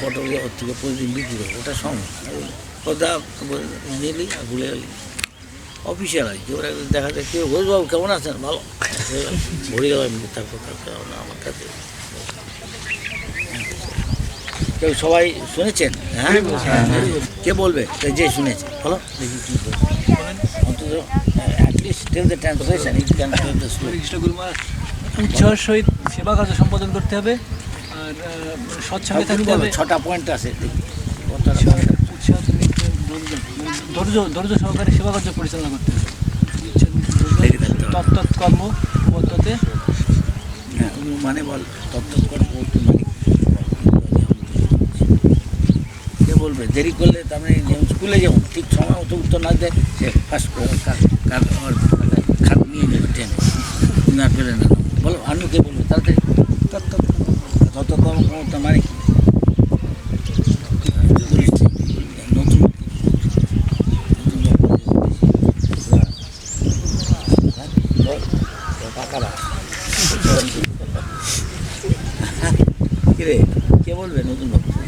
পটল থেকে প্রতিদিন বিক্রি করব ওটা সময় কথা নিলি আর ভুলে গেলি অফিসিয়াল আর কি, ওরা দেখা যায় কেউ ঘোষবাবু কেমন আছেন? ভালো। ভরে গেল এমনি তারপর আমার কাছে। কেউ সবাই শুনেছেন? হ্যাঁ? কে বলবে? যে শুনেছে? বলো। দেখি কি। অন্তত at least tell the translation it can Krishnaguru সহিত সেবা কার্য সম্পাদন করতে হবে। সৎসঙ্গে থাকতে হবে। ছটা পয়েন্ট আছে ধৈর্য ধৈর্য সহকারে সেবা কার্য পরিচালনা করতে হবে। থাকতে কর্ম পদ্ধতি হ্যাঁ মানে বল তত্ত্ব করে বলতে মানে কে? বলবে? দেরি করলে তার মানে স্কুলে যেমন ঠিক সময় মতো উত্তর না দেয় সে ফার্স্ট খাত নিয়ে নেবে ট্রেনে। না পেলে না। বলো আমি কে বলবে? তাড়াতাড়ি। তত্ত্বকর্ম ক্ষমতা মানে কি? কিরে কে বলবে নতুন বক্তব্য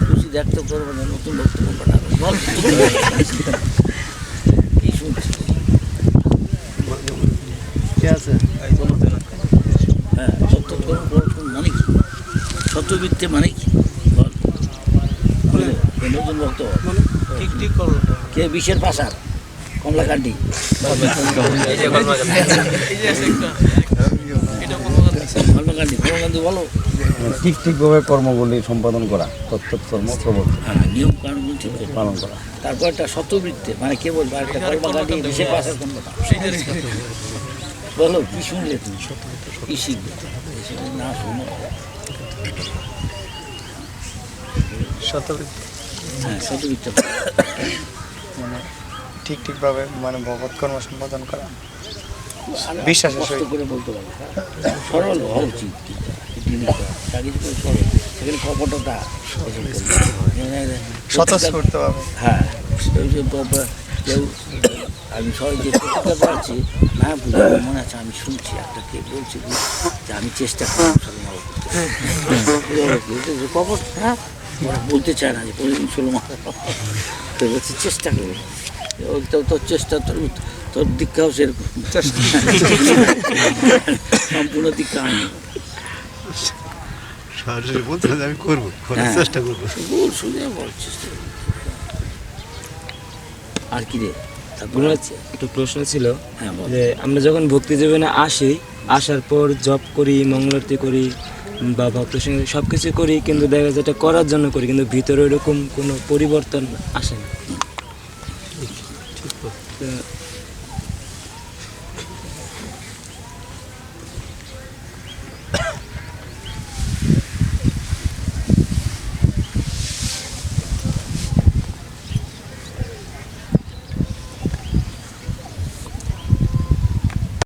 খুশি দেখতে করব না নতুন বল। কি শুনছিস? হ্যাঁ কি সত্যবৃত্তে মানে কি? নতুন বক্তব্য ঠিক ঠিক করো। কে বিশের পাশার? কমলাকান্ডি কমলাকান্ডি বলো। ঠিক ঠিকভাবে কর্মগুলি সম্পাদন করা কর্তব্যকর্ম প্রবর্তন হ্যাঁ নিয়ম কানুন ঠিক পালন করা। তারপর একটা শতবৃত্তে মানে কে বলব? একটা কর্মকাণ্ডি বিশেষ পাশের বলো কি শুনলে তুমি? কি শিখবে না শুনো। মানে ঠিক ঠিকভাবে মানে ভগবত কর্ম সম্পাদন করা। সহিত। করে বলতে পারব সরল হওয়া উচিত। সেখানে কপটতা। স্বতঃস্ফূর্তভাবে। হ্যাঁ ওই যে ব- ব- কেউ আমি সবাই যে প্রতিজ্ঞা করাচ্ছি না বুঝে মনে আছে? আমি শুনছি একটা কে বলছে যে আমি চেষ্টা করি মুসলমান কবর হ্যাঁ? বলতে চায় না যে প্রতিদিন মুসলমান তো বলছি চেষ্টা করি। ও তো তোর চেষ্টা তোর তোর দীক্ষাও সেরকম। সম্পূর্ণ দীক্ষা আমি আমি করব হ্যাঁ। চেষ্টা করব। বল শুনে তো। আর কি রে? আপনার একটা প্রশ্ন ছিল যে আমরা যখন ভক্তি জীবনে আসি আসার পর জব করি মঙ্গলারতি করি বা ভক্ত সঙ্গে সব কিছু করি কিন্তু দেখা যায় এটা করার জন্য করি কিন্তু ভিতরে ওইরকম কোনো পরিবর্তন আসে না।